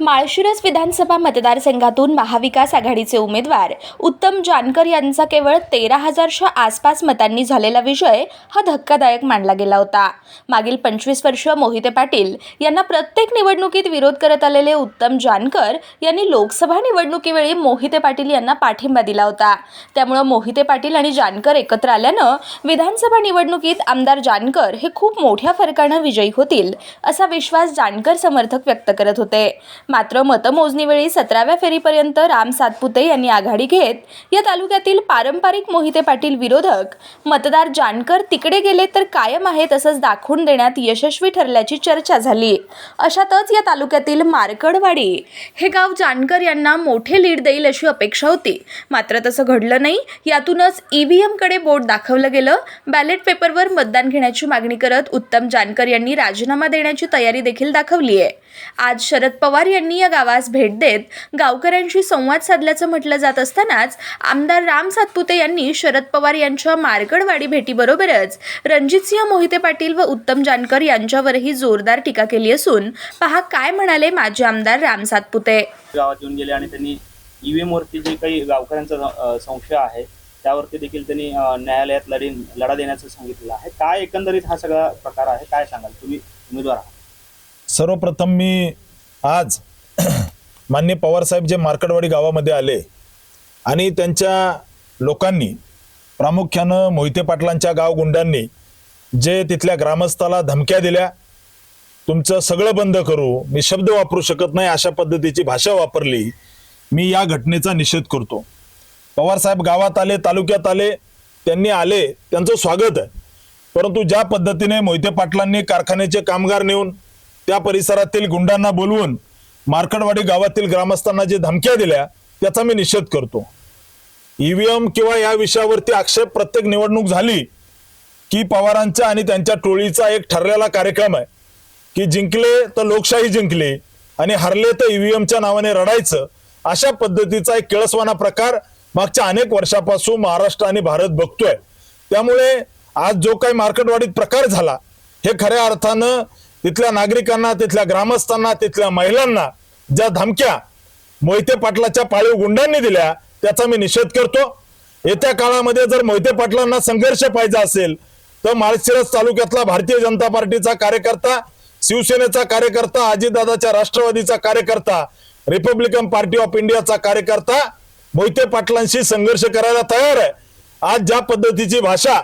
माळशिरस विधानसभा मतदारसंघातून महाविकास आघाडीचे उमेदवार उत्तम जानकर यांचा केवळ तेरा हजारच्या आसपास मतांनी झालेला विजय हा धक्कादायक मानला गेला होता. मागील पंचवीस वर्ष मोहिते पाटील यांना प्रत्येक निवडणुकीत विरोध करत आलेले उत्तम जानकर यांनी लोकसभा निवडणुकीवेळी मोहिते पाटील यांना पाठिंबा दिला होता. त्यामुळं मोहिते पाटील आणि जानकर एकत्र आल्यानं विधानसभा निवडणुकीत आमदार जानकर हे खूप मोठ्या फरकानं विजयी होतील असा विश्वास जानकर समर्थक व्यक्त करत होते. मात्र मतमोजणीवेळी सतराव्या फेरीपर्यंत राम सातपुते यांनी आघाडी घेत या तालुक्यातील पारंपरिक मोहिते पाटील विरोधक मतदार जानकर तिकडे गेले तर कायम आहे तसंच दाखवून देण्यात यशस्वी ठरल्याची चर्चा झाली. अशातच या तालुक्यातील मारकडवाडी हे गाव जानकर यांना मोठे लीड देईल अशी अपेक्षा होती. मात्र तसं घडलं नाही. यातूनच ईव्हीएमकडे बोट दाखवलं गेलं. बॅलेट पेपरवर मतदान घेण्याची मागणी करत उत्तम जानकर यांनी राजीनामा देण्याची तयारी देखील दाखवली आहे आज शरद पवार यांनी या गावास भेट देत गावकऱ्यांशी संवाद साधल्याचं म्हटलं जात असतानाच आमदार राम सातपुते यांनी शरद पवार यांच्या मारकडवाडी भेटीबरोबरच रणजितसिंह मोहिते पाटील व उत्तम जानकर यांच्यावरही जोरदार टीका केली असून पहा काय म्हणाले माजी आमदार राम सातपुते. गावात येऊन गेले आणि त्यांनी ईव्हीएमवरती जे काही गावकऱ्यांचा संशय आहे त्यावरती देखील त्यांनी न्यायालयात लढे लढा देण्याचं सांगितलेलं आहे. काय एकंदरीत हा सगळा प्रकार आहे? काय सांगाल? तुम्ही उमेदवार आहात. सर्वप्रथम मी आज मान्य पवारसाहेब जे मार्कडवाडी गावामध्ये आले आणि त्यांच्या लोकांनी प्रामुख्यानं मोहिते पाटलांच्या गाव गुंडांनी जे तिथल्या ग्रामस्थाला धमक्या दिल्या तुमचं सगळं बंद करू मी शब्द वापरू शकत नाही अशा पद्धतीची भाषा वापरली मी या घटनेचा निषेध करतो. पवारसाहेब गावात आले तालुक्यात आले त्यांनी आले त्यांचं स्वागत आहे. परंतु ज्या पद्धतीने मोहिते पाटलांनी कारखान्याचे कामगार नेऊन त्या परिसरातील गुंडांना बोलवून मार्कडवाडी गावातील ग्रामस्थांना जे धमक्या दिल्या त्याचा मी निषेध करतो. ईव्हीएम किंवा या विषयावरती आक्षेप प्रत्येक निवडणूक झाली की पवारांचा आणि त्यांच्या टोळीचा एक ठरलेला कार्यक्रम आहे की जिंकले तर लोकशाही जिंकली आणि हरले तर ईव्हीएमच्या नावाने रडायचं अशा पद्धतीचा एक किळसवाना प्रकार मागच्या अनेक वर्षापासून महाराष्ट्र आणि भारत बघतोय. त्यामुळे आज जो काही मार्केटवाडीत प्रकार झाला हे खऱ्या अर्थानं तिथल्या नागरिकांना तिथल्या ग्रामस्थांना तिथल्या महिलांना ज्या धमक्या मोहिते पाटलाच्या पाळीव गुंडांनी दिल्या त्याचा मी निषेध करतो. येत्या काळामध्ये जर मोहिते पाटलांना संघर्ष पाहिजे असेल तर माळशिरस तालुक्यातला भारतीय जनता पार्टीचा कार्यकर्ता शिवसेनेचा कार्यकर्ता अजितदादाच्या राष्ट्रवादीचा कार्यकर्ता रिपब्लिकन पार्टी ऑफ इंडियाचा कार्यकर्ता मोहिते पाटलांशी संघर्ष करायला तयार आहे. आज ज्या पद्धतीची भाषा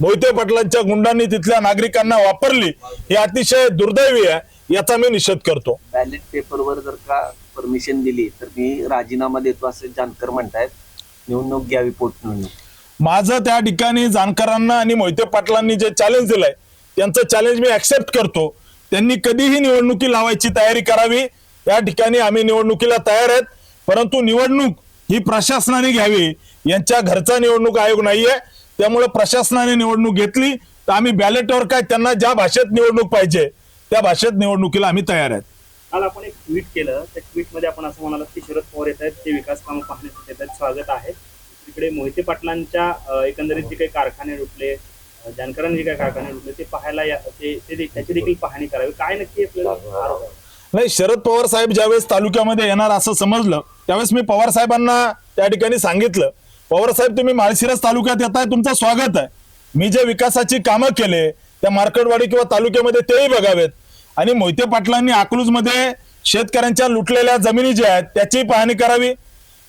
मोहिते पाटलांच्या गुंडांनी तिथल्या नागरिकांना वापरली ही अतिशय दुर्दैवी आहे याचा मी निषेध करतो. बॅलेट पेपरवर जर का परमिशन दिली तर मी राजीनामा देतो असे जानकर म्हणतायत. निवडणूक घ्यावी पोटनिवडणूक माझं त्या ठिकाणी जाणकारांना आणि मोहिते पाटलांनी जे चॅलेंज दिलंय त्यांचं चॅलेंज मी ऍक्सेप्ट करतो. त्यांनी कधीही निवडणुकी लावायची तयारी करावी या ठिकाणी आम्ही निवडणुकीला तयार आहेत. परंतु निवडणूक ही प्रशासनाने घ्यावी यांच्या घरचा निवडणूक आयोग नाहीये. त्यामुळे प्रशासनाने निवडणूक घेतली. तर आम्ही बॅलेटवर काय त्यांना ज्या भाषेत निवडणूक पाहिजे त्या भाषेत निवडणुकीला आम्ही तयार आहेत. काल आपण एक ट्विट केलं. त्या ट्विटमध्ये आपण असं म्हणालात की शरद पवार येत आहेत ते विकास कामं पाहण्यासाठी येत आहेत स्वागत आहे. तिकडे मोहिते पाटलांच्या एकंदरीत जे काही कारखाने लुटले जानकरांनी जे काही कारखाने लुटले ते पाहायला त्याची देखील पाहणी करावी. काय नक्की आपल्याला? नाही शरद पवार साहेब ज्यावेळेस तालुक्यामध्ये येणार असं समजलं त्यावेळेस मी पवार साहेबांना त्या ठिकाणी सांगितलं. पवारसाहेब तुम्ही माळशिरस तालुक्यात येताय तुमचं स्वागत आहे. मी जे विकासाची कामं केले त्या मार्केटवाडी किंवा तालुक्यामध्ये तेही बघावेत. आणि मोहिते पाटलांनी अकलूजमध्ये शेतकऱ्यांच्या लुटलेल्या जमिनी ज्या आहेत त्याची पाहणी करावी.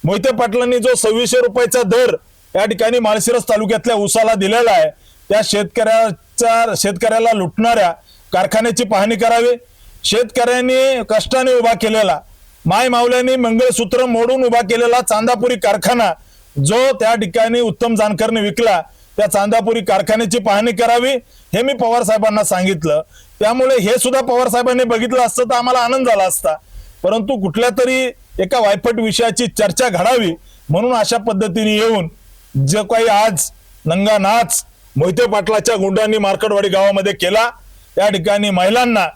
मोहिते पाटलांनी जो सव्वीसशे रुपयाचा दर या ठिकाणी माळशिरस तालुक्यातल्या उसाला दिलेला आहे त्या शेतकऱ्याच्या शेतकऱ्याला लुटणाऱ्या कारखान्याची पाहणी करावी. शेतकऱ्यांनी कष्टाने उभा केलेला माय मावल्यांनी मंगळसूत्र मोडून उभा केलेला चांदापुरी कारखाना जो त्या ठिकाणी उत्तम जानकरने विकला त्या चांदापुरी कारखान्याची पाहणी करावी हे मी पवार साहेबांना सांगितलं. त्यामुळे हे सुद्धा पवार साहेबांनी बघितलं असतं तर आम्हाला आनंद झाला असता. परंतु कुठल्या तरी एका वायफट विषयाची चर्चा घडावी म्हणून अशा पद्धतीने येऊन जे काही आज नंगा नाच मोहिते पाटलाच्या गुंडांनी मार्कडवाडी गावामध्ये केला त्या ठिकाणी महिलांना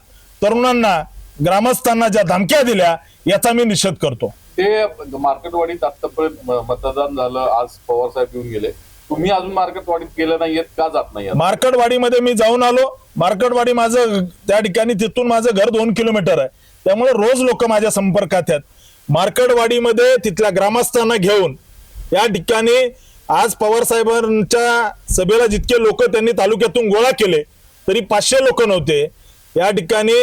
तरुणांना ग्रामस्थांना ज्या धमक्या दिल्या याचा मी निषेध करतो. ते मार्केटवाडीत आतापर्यंत मतदान झालं आज पवार साहेब येऊन गेले. तुम्ही अजून मार्केटवाडीत गेलं नाहीयेत का जात नाही मार्केटवाडीमध्ये मी जाऊन आलो. मार्केटवाडी माझं त्या ठिकाणी तिथून माझं घर दोन किलोमीटर आहे. त्यामुळे रोज लोक माझ्या संपर्कात आहेत. मार्केटवाडीमध्ये तिथल्या ग्रामस्थांना घेऊन या ठिकाणी आज पवार साहेबांच्या सभेला जितके लोक त्यांनी तालुक्यातून गोळा केले तरी पाचशे लोक नव्हते. या ठिकाणी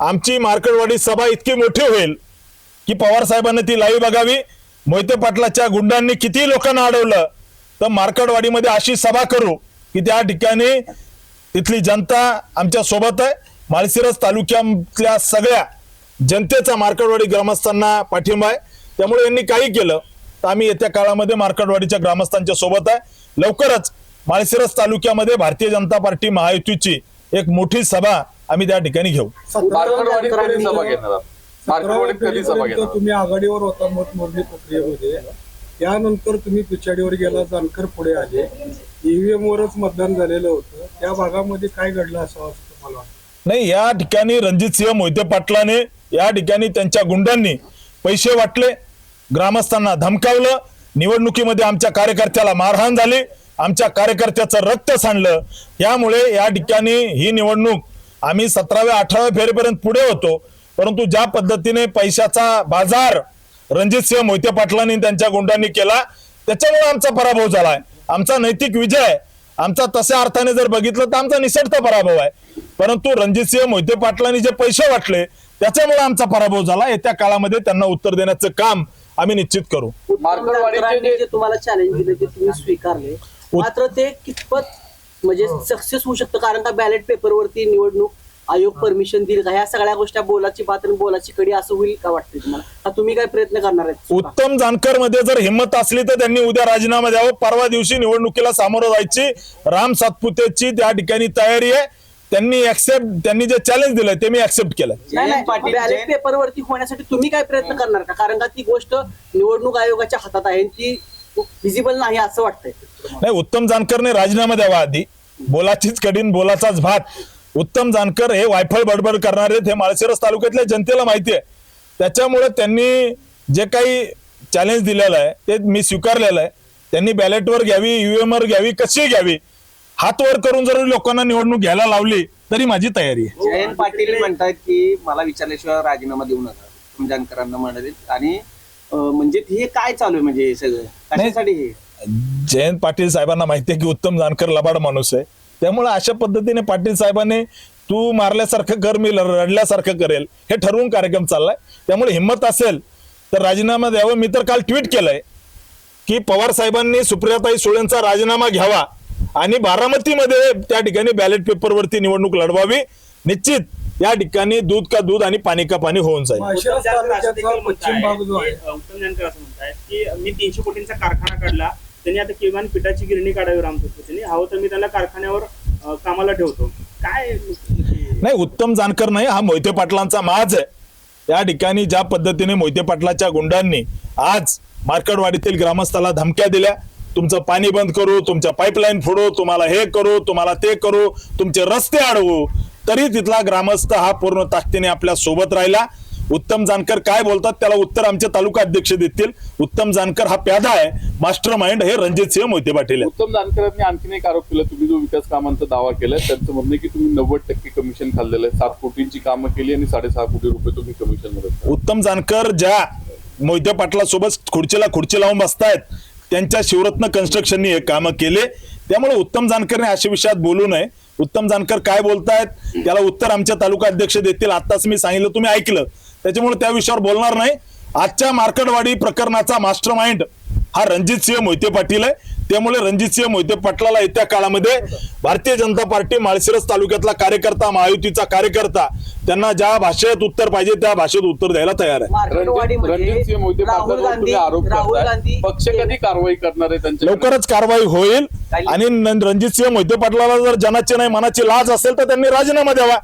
आमची मार्केटवाडी सभा इतकी मोठी होईल की पवार साहेबांनी ती लाईव्ह बघावी. मोहिते पाटलाच्या गुंडांनी किती लोकांना अडवलं. तर मार्कडवाडीमध्ये अशी सभा करू की त्या ठिकाणी तिथली जनता आमच्यासोबत आहे. माळशिरस तालुक्यातल्या सगळ्या जनतेचा मार्कडवाडी ग्रामस्थांना पाठिंबा आहे. त्यामुळे यांनी काही केलं. तर आम्ही येत्या काळामध्ये मार्कडवाडीच्या ग्रामस्थांच्या सोबत आहे. लवकरच माळशिरस तालुक्यामध्ये भारतीय जनता पार्टी महायुतीची एक मोठी सभा आम्ही त्या ठिकाणी घेऊ. कधी सभा तुम्ही आघाडीवर होता मतमोजणी प्रक्रियेमध्ये त्यानंतर तुम्ही पिछाडीवर गेला जानकर पुढे आले. ईव्हीएम वरच मतदान झालेलं होतं. त्या भागामध्ये काय घडलं असावं असं तुम्हाला वाटतं? नाही या ठिकाणी रणजित सिंह मोहिते पाटलाने या ठिकाणी त्यांच्या गुंडांनी पैसे वाटले. ग्रामस्थांना धमकावलं. निवडणुकीमध्ये आमच्या कार्यकर्त्याला मारहाण झाली. आमच्या कार्यकर्त्याचं रक्त सांडलं. यामुळे या ठिकाणी ही निवडणूक आम्ही सतराव्या अठराव्या फेरीपर्यंत पुढे होतो. परंतु ज्या पद्धतीने पैशाचा बाजार रणजित सिंह मोहिते पाटलांनी त्यांच्या गुंडांनी केला त्याच्यामुळे आमचा पराभव झालाय. आमचा नैतिक विजय. आमचा तशा अर्थाने जर बघितलं तर आमचा निसटता पराभव आहे. परंतु रणजितसिंह मोहिते पाटलांनी जे पैसे वाटले त्याच्यामुळे आमचा पराभव झाला. येत्या काळामध्ये त्यांना उत्तर देण्याचं काम आम्ही निश्चित करू. जे तुम्हाला चॅलेंज दिले ते तुम्ही स्वीकारले. मात्र ते कितपत म्हणजे सक्सेस होऊ शकतं? कारण का बॅलेट पेपरवरती निवडणूक आयोग परमिशन देईल का? ह्या सगळ्या गोष्टी बोलाची बात आणि बोलाची कडी असं होईल का वाटतंय तुम्हाला? का तुम्ही काय प्रयत्न करणार आहेत? उत्तम जानकरमध्ये जर हिंमत असली तर त्यांनी उद्या राजीनामा द्यावा. परवा दिवशी निवडणुकीला सामोरं जायची. राम सातपुतेची त्या ठिकाणी तयारी आहे. त्यांनी ऍक्सेप्ट त्यांनी जे चॅलेंज दिलंय ते मी ऍक्सेप्ट केलं नाही नाही बॅलेट पेपरवरती होण्यासाठी तुम्ही काय प्रयत्न करणार का? कारण का ती गोष्ट निवडणूक आयोगाच्या हातात आहे आणि ती विजिबल नाही असं वाटतंय. नाही उत्तम जानकरने राजीनामा द्यावा आधी. बोलाचीच कडीन बोलाचाच भात. उत्तम जानकर हे वायफळ बडबड करणारे हे माळशिरस तालुक्यातल्या जनतेला माहिती आहे. त्याच्यामुळे त्यांनी जे काही चॅलेंज दिलेलं आहे ते मी स्वीकारलेलं आहे. त्यांनी बॅलेटवर घ्यावी ईव्हीएम वर घ्यावी कशी घ्यावी हात वर करून जर लोकांना निवडणूक घ्यायला लावली तरी माझी तयारी आहे. जयंत पाटील म्हणतात की मला विचारल्याशिवाय राजीनामा देऊ नका. जानकरांना म्हणाले आणि म्हणजे हे काय चालू आहे म्हणजे हे सगळं? कशासाठी हे? जयंत पाटील साहेबांना माहिती आहे की उत्तम जानकर लबाड माणूस आहे. त्यामुळे अशा पद्धतीने पाटील साहेबांनी तू मारल्यासारखं कर मी रडल्यासारखं करेल. हे ठरवून कार्यक्रम चाललाय. त्यामुळे हिंमत असेल तर राजीनामा द्यावं. मी तर काल ट्विट केलंय की पवार साहेबांनी सुप्रियाताई सुळेंचा राजीनामा घ्यावा आणि बारामतीमध्ये त्या ठिकाणी बॅलेट पेपरवरती निवडणूक लढवावी. निश्चित या ठिकाणी दूध का दूध आणि पाणी का पाणी होऊन जाईल. माळशिरस तालुक्याचा पश्चिम भाग जो आहे. उत्तम जानकर असं म्हणतायत की मी तीनशे कोटींचा कारखाना काढला. त्यांनी आता किमान पिठाची गिरणी काढावी रामसुपुतीने हवं तर मी त्याला कारखान्यावर कामाला ठेवतो. काय नाही उत्तम जानकर नाही हा मोहिते पाटलांचा माज आहे. त्या ठिकाणी ज्या पद्धतीने मोहिते पाटलाच्या गुंडांनी आज मार्कडवाडीतील ग्रामस्थाला धमक्या दिल्या तुमचं पाणी बंद करू तुमच्या पाईपलाईन फोडू तुम्हाला हे करू तुम्हाला ते करू तुमचे रस्ते अडवू तरी तिथला ग्रामस्थ हा पूर्ण ताकदीने आपल्यासोबत राहिला. उत्तम जानकर काय बोलतात त्याला उत्तर आमचे तालुका अध्यक्ष देतील. उत्तम जानकर हा प्यादा आहे. मास्टर माइंड हे रणजित सिंह मोहिते पाटील आहे उत्तम जानकरांनी आणखीन एक आरोप केला. तुम्ही जो विकास कामांचा दावा केलाय त्यांचं म्हणणं की तुम्ही नव्वद टक्के कमिशन खाल्लेलं आहे. सात कोटींची कामं केली आणि साडेसहा कोटी रुपये तुम्ही कमिशनमध्ये उत्तम जानकर ज्या मोहिते पाटला सोबत खुर्चीला खुर्ची लावून बसतायत त्यांच्या शिवरत्न कन्स्ट्रक्शननी हे कामं केले. त्यामुळे उत्तम जानकरने अशा विषयात बोलू नये. उत्तम जानकर काय बोलतायत त्याला उत्तर आमच्या तालुका अध्यक्ष देतील. आताच मी सांगितलं तुम्ही ऐकलं. त्याच्यामुळे त्या विषयावर बोलणार नाही. आजच्या मार्कडवाडी प्रकरणाचा मास्टर माइंड हा रणजित सिंह मोहिते पाटील आहे. त्यामुळे रणजितसिंह मोहिते पाटलाला येत्या काळामध्ये भारतीय जनता पार्टी माळशिरस तालुक्यातला कार्यकर्ता महायुतीचा कार्यकर्ता त्यांना ज्या भाषेत उत्तर पाहिजे त्या भाषेत उत्तर द्यायला तयार आहे. रणजित पक्ष कधी कारवाई करणार आहे त्यांच्या लवकरच कारवाई होईल. आणि न- रणजितसिंह मोहिते पाटलाला जर जनाची नाही मनाची लाज असेल तर त्यांनी राजीनामा द्यावा.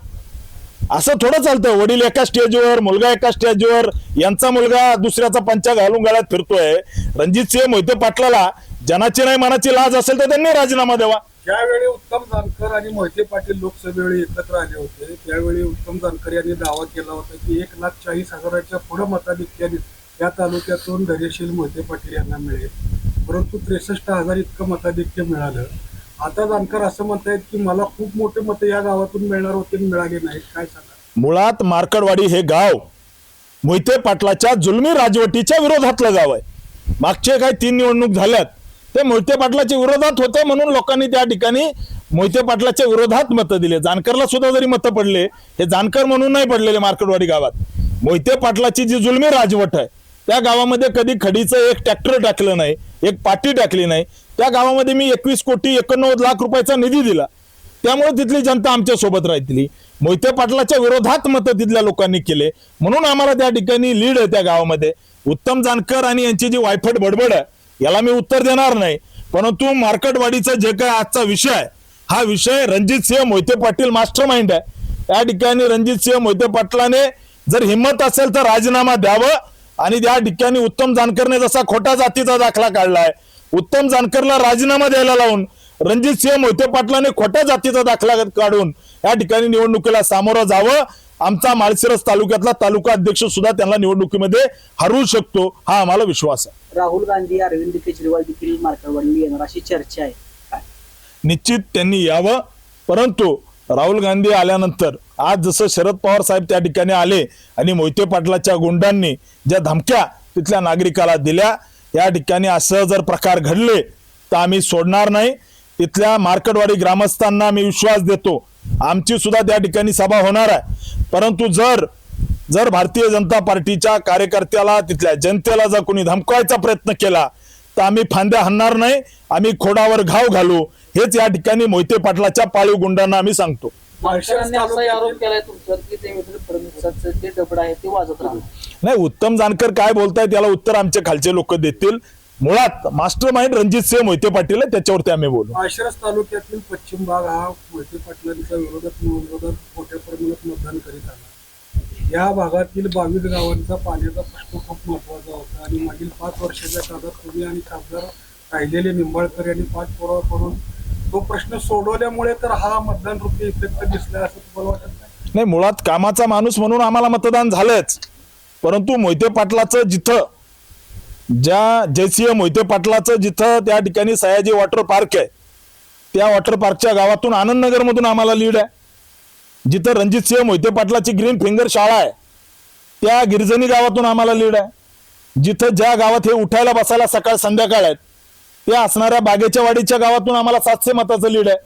असं थोडं चालतं. वडील एका स्टेजवर मुलगा एका स्टेजवर यांचा मुलगा दुसऱ्याचा पंचा घालून गळ्यात फिरतोय. रणजितसिंह मोहिते पाटलाला जनाची नाही मनाची लाज असेल तर त्यांनी राजीनामा द्यावा. ज्यावेळी उत्तम जानकर आणि मोहिते पाटील लोकसभेवेळी एकत्र आले होते त्यावेळी उत्तम जानकर यांनी दावा केला होता की एक लाख चाळीस हजाराच्या पुढे मताधिक्याने या तालुक्यातून धैर्यशील मोहिते पाटील यांना मिळेल. परंतु त्रेसष्ट हजार इतकं मताधिक्य मिळालं. आता जानकर असं म्हणतायत की मला खूप मोठे मतं या गावातून मिळणार होते मिळाले नाहीत. काय सांगा? मुळात मार्कडवाडी हे गाव मोहिते पाटलाच्या जुलमी राजवटीच्या विरोधातलं गाव आहे. मागचे काही तीन निवडणूक झाल्यात ते मोहिते पाटलाच्या विरोधात होते म्हणून लोकांनी त्या ठिकाणी मोहिते पाटलाच्या विरोधात मतं दिले. जानकरला सुद्धा जरी मतं पडले हे जानकर म्हणून नाही पडलेले मार्कडवाडी गावात. मोहिते पाटलाची जी जुलमी राजवट आहे त्या गावामध्ये कधी खडीचं एक ट्रॅक्टर टाकलं नाही एक पाटी टाकली नाही त्या गावामध्ये मी एकवीस कोटी एकोणनव्वद लाख रुपयाचा निधी दिला. त्यामुळे तिथली जनता आमच्यासोबत राहिली. मोहिते पाटलाच्या विरोधात मतं तिथल्या लोकांनी केले. म्हणून आम्हाला त्या ठिकाणी लीड आहे त्या गावामध्ये. उत्तम जानकर आणि यांची जी वायफट बडबड आहे याला मी उत्तर देणार नाही. परंतु मार्केटवाडीचा जे काय आजचा विषय आहे हा विषय रणजित सिंह मोहिते पाटील मास्टर माइंड आहे. त्या ठिकाणी रणजित सिंह मोहिते पाटलाने जर हिंमत असेल तर राजीनामा द्यावं आणि त्या ठिकाणी उत्तम जानकरने जसा खोटा जातीचा दाखला काढला आहे उत्तम जानकरला राजीनामा द्यायला लावून रणजित सिंह मोहिते पाटलाने खोट्या जातीचा दाखला काढून या ठिकाणी निवडणुकीला सामोरं जावं. आमचा माळशिरस तालुक्यातला तालुका अध्यक्ष सुद्धा त्यांना निवडणुकीमध्ये हरवू शकतो हा आम्हाला विश्वास आहे. राहुल गांधी अरविंद केजरीवाल देखील मार्केटवाडी येणार अशी चर्चा आहे? निश्चित त्यांनी यावं परंतु राहुल गांधी आल्यानंतर आज जसं शरद पवार साहेब त्या ठिकाणी आले आणि मोहिते पाटलाच्या गुंडांनी ज्या धमक्या तिथल्या नागरिकाला दिल्या या ठिकाणी असं जर प्रकार घडले तर आम्ही सोडणार नाही. तिथल्या मार्केटवाडी ग्रामस्थांना मी विश्वास देतो. आमची सुद्धा त्या ठिकाणी सभा होणार आहे. परंतु जर जर भारतीय जनता पार्टीच्या कार्यकर्त्याला तिथल्या जनतेला जर कोणी धमकवायचा प्रयत्न केला तर आम्ही फांद्या हाणणार नाही आम्ही खोडावर घाव घालू. हेच या ठिकाणी मोहिते पाटलाच्या पाळीव गुंडांना आम्ही सांगतो. आरोप केलाय तुमच्यावर की देवेंद्र फडणवीसांचं जे दबड आहे ते वाजत राहणार. नाही उत्तम जानकर काय बोलताय त्याला उत्तर आमचे खालचे लोक देतील. मुळात मास्टर माइंड रणजित सिंह मोहिते पाटील आहे, त्याच्यावरती आम्ही बोलू. माळशिरस तालुक्यातील पश्चिम भाग हा मोहिते पाटलांच्या विरोधात विरोधात मोठ्या प्रमाणात मतदान करीत आला. या भागातील बावीस गावांचा पाण्याचा प्रश्न खूप महत्त्वाचा होता आणि मागील पाच वर्षाच्या काळात तुम्ही आणि खासदार राहिलेले निंबाळकर यांनी पाठपुरावा करून तो प्रश्न सोडवल्यामुळे तर हा मतदान रूपी इफेक्ट दिसला असं तुम्हाला वाटत नाही मुळात कामाचा माणूस म्हणून आम्हाला मतदान झालंच. परंतु मोहिते पाटलाचं जिथं ज्या जयसिंह मोहिते पाटलाचं जिथं त्या ठिकाणी सयाजी वॉटर पार्क आहे त्या वॉटर पार्कच्या गावातून आनंदनगरमधून आम्हाला लीड आहे. जिथं रणजित सिंह मोहिते पाटलाची ग्रीन फिंगर शाळा आहे त्या गिरजनी गावातून आम्हाला लीड आहे. जिथं ज्या गावात हे उठायला बसायला सकाळ संध्याकाळ आहेत त्या असणाऱ्या बागेच्या वाडीच्या गावातून आम्हाला सातशे मताचं लीड आहे.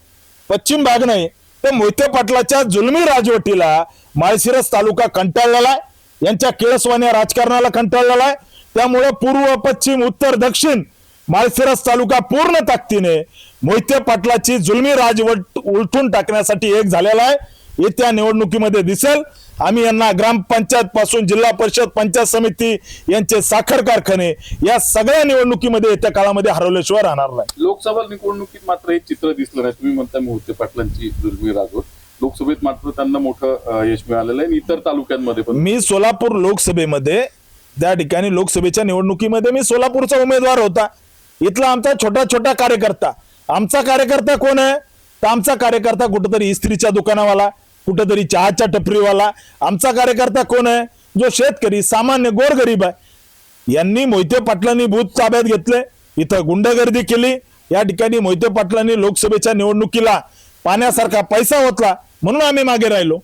पश्चिम भाग नाही तर मोहिते पाटलाच्या जुलमी राजवटीला माळशिरस तालुका कंटाळलेला आहे. यांच्या केळसवान्या राजकारणाला कंटाळलेला आहे. त्यामुळे पूर्व पश्चिम उत्तर दक्षिण माळशिरस तालुका पूर्ण ताकदीने मोहिते पाटलाची जुलमी राजवट उलटून टाकण्यासाठी एक झालेला आहे. येत्या निवडणुकीमध्ये दिसेल. आम्ही यांना ग्रामपंचायत पासून जिल्हा परिषद पंचायत समिती यांचे साखर कारखाने या सगळ्या निवडणुकीमध्ये येत्या काळामध्ये हरवल्याशिवाय राहणार नाही. लोकसभा निवडणुकीत मात्र हे चित्र दिसलं नाही. तुम्ही म्हणताय मोहिते पाटलांची जुलमी राजवट. लोकसभेत मात्र त्यांना मोठं यश मिळालेलं आहे. आणि इतर तालुक्यांमध्ये पण. मी सोलापूर लोकसभेमध्ये त्या ठिकाणी लोकसभेच्या निवडणुकीमध्ये मी सोलापूरचा उमेदवार होता. इथला आमचा छोटा छोटा कार्यकर्ता. आमचा कार्यकर्ता कोण आहे? तर आमचा कार्यकर्ता कुठंतरी इस्त्रीच्या दुकानावाला कुठंतरी चहाच्या टपरीवाला. आमचा कार्यकर्ता कोण आहे? जो शेतकरी सामान्य गोरगरीब आहे. यांनी मोहिते पाटलांनी बूथ ताब्यात घेतले. इथं गुंडगर्दी केली. या ठिकाणी मोहिते पाटलांनी लोकसभेच्या निवडणुकीला पाण्यासारखा पैसा होतला म्हणून आम्ही मागे राहिलो.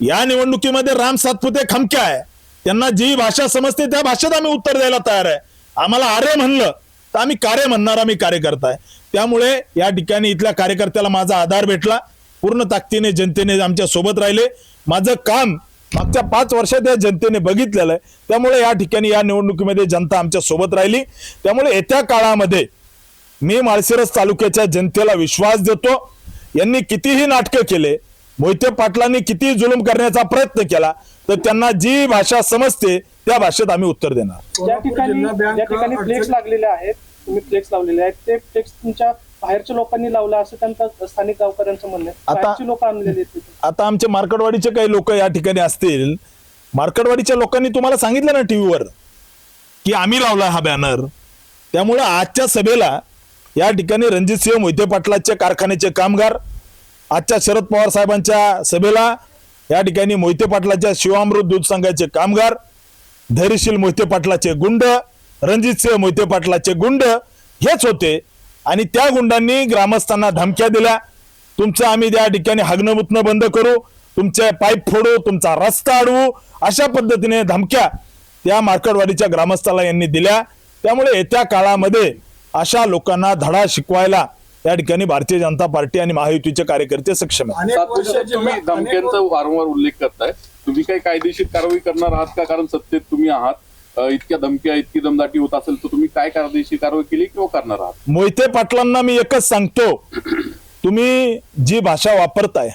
या निवडणुकीमध्ये राम सातपुते खमक्या आहे. त्यांना जी भाषा समजते त्या भाषेत आम्ही उत्तर द्यायला तयार आहे. आम्हाला आर्य म्हणलं तर आम्ही कार्य म्हणणार आम्ही कार्यकर्ता आहे. त्यामुळे या ठिकाणी इथल्या कार्यकर्त्याला माझा आधार भेटला. पूर्ण ताकदीने जनतेने आमच्यासोबत राहिले. माझं काम मागच्या पाच वर्षात या जनतेने बघितलेलं आहे. त्यामुळे या ठिकाणी या निवडणुकीमध्ये जनता आमच्यासोबत राहिली. त्यामुळे येत्या काळामध्ये मी माळशिरस तालुक्याच्या जनतेला विश्वास देतो. यांनी कितीही नाटकं केले मोहिते पाटलांनी किती जुलूम करण्याचा प्रयत्न केला तर त्यांना जी भाषा समजते त्या भाषेत आम्ही उत्तर देणार. ज्या ठिकाणी ज्या ठिकाणी फ्लेक्स लागलेले आहेत तुम्ही फ्लेक्स लावलेले आहेत ते फ्लेक्स तुमच्या बाहेरच्या लोकांनी लावलं असं त्यांचं स्थानिक गावकऱ्यांचं म्हणणं आहे. आता- लोक आणलेली. आता आमचे मार्कडवाडीचे काही लोक या ठिकाणी असतील मार्कडवाडीच्या लोकांनी तुम्हाला सांगितलं ना टीव्हीवर की आम्ही लावला हा बॅनर त्यामुळे आजच्या सभेला या ठिकाणी रणजितसिंह मोहिते पाटलाचे कारखान्याचे कामगार आजच्या शरद पवार साहेबांच्या सभेला या ठिकाणी मोहिते पाटलाच्या शिवामृत दूध संघाचे कामगार धैर्यशील मोहिते पाटलाचे गुंड रणजितसिंह मोहिते पाटलाचे गुंड हेच होते. आणि त्या गुंडांनी ग्रामस्थांना धमक्या दिल्या. तुमचं आम्ही त्या ठिकाणी हागणं बंद करू तुमचे पाईप फोडू तुमचा रस्ता अडवू अशा पद्धतीने धमक्या त्या मार्कडवाडीच्या ग्रामस्थाला यांनी दिल्या. त्यामुळे येत्या काळामध्ये अशा लोकांना धडा शिकवायला त्या ठिकाणी भारतीय जनता पार्टी आणि महायुतीचे कार्यकर्ते सक्षम आहेत. तुम्ही धमक्यांचा वारंवार उल्लेख करताय. तुम्ही काही कायदेशीर कारवाई करणार आहात का? कारण सत्तेत तुम्ही आहात. इतक्या धमक्या इतकी दमदाटी होत असेल तर तुम्ही काय कायदेशीर कारवाई केली किंवा करणार आहात? मोहिते पाटलांना मी एकच सांगतो. तुम्ही जी भाषा वापरताय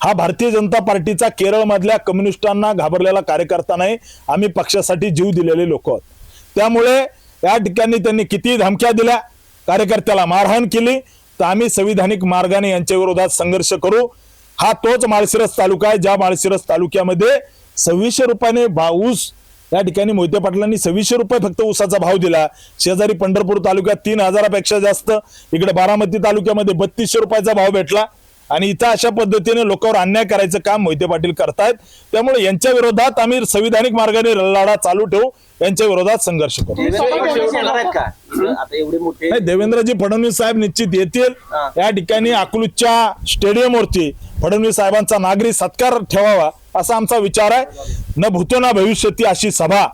हा भारतीय जनता पार्टीचा केरळमधल्या कम्युनिस्टांना घाबरलेला कार्यकर्ता नाही. आम्ही पक्षासाठी जीव दिलेले लोक आहोत. त्यामुळे या ठिकाणी त्यांनी किती धमक्या दिल्या कार्यकर्त्याला मारहाण केली. तर आम्ही संविधानिक मार्गाने यांच्या विरोधात संघर्ष करू. हा तोच माळशिरस तालुका आहे ज्या माळशिरस तालुक्यामध्ये सव्वीसशे रुपयाने भा- ऊस या ठिकाणी मोहिते पाटलांनी सव्वीसशे रुपये फक्त ऊसाचा भाव दिला. शेजारी पंढरपूर तालुक्यात तीन हजारापेक्षा जास्त इकडे बारामती तालुक्यामध्ये बत्तीसशे रुपयाचा भाव भेटला. आणि इथं अशा पद्धतीने लोकांवर अन्याय करायचं काम मोहिते पाटील करतायत. त्यामुळे यांच्या विरोधात आम्ही संविधानिक मार्गाने लढा चालू ठेवू. यांच्या विरोधात संघर्ष करू. नाही देवेंद्रजी फडणवीस साहेब निश्चित येतील. या ठिकाणी अकलूजच्या स्टेडियमवरती फडणवीस साहेबांचा नागरी सत्कार ठेवावा असा आमचा विचार आहे. न भूतो ना भविष्यती अशी सभा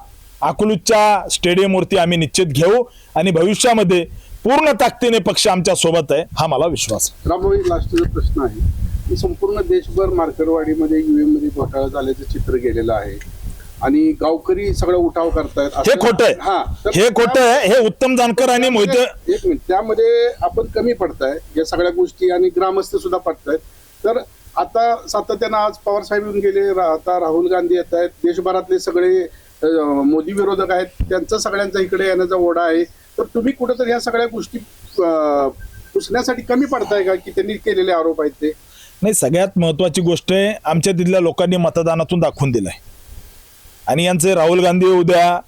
अकलूजच्या स्टेडियमवरती आम्ही निश्चित घेऊ. आणि भविष्यामध्ये पूर्ण ताकदीने पक्ष आमच्यासोबत आहे हा मला विश्वास आहे. रामभाई लास्टचा प्रश्न आहे. की संपूर्ण देशभर मार्करवाडीमध्ये युएममध्ये घोटाळा झाल्याचं चित्र गेलेलं आहे. आणि गावकरी सगळं उठाव करतायत. हे खोटं आहे. हे खोटं आहे. हे उत्तम जानकर आणि मोहिते एक मिनिट. त्यामध्ये आपण कमी पडताय. या सगळ्या गोष्टी आणि ग्रामस्थ सुद्धा पडतायत. तर आता सातत्यानं आज पवार साहेब येऊन गेले. आता राहुल गांधी येत आहेत. देशभरातले सगळे मोदी विरोधक आहेत. त्यांचा सगळ्यांचा इकडे येण्याचा ओढा आहे. तर तुम्ही कुठेतरी ह्या सगळ्या गोष्टी पुसण्यासाठी कमी पडताय का की त्यांनी केलेले आरोप आहेत ते? नाही सगळ्यात महत्वाची गोष्ट आहे आमच्या तिथल्या लोकांनी मतदानातून दाखवून दिलंय. आणि यांचे राहुल गांधी उद्या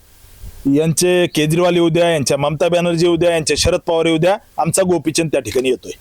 यांचे केजरीवाल येऊ द्या यांच्या ममता बॅनर्जी येऊ द्या यांचे शरद पवार येऊ द्या आमचा गोपीचंद त्या ठिकाणी येतोय.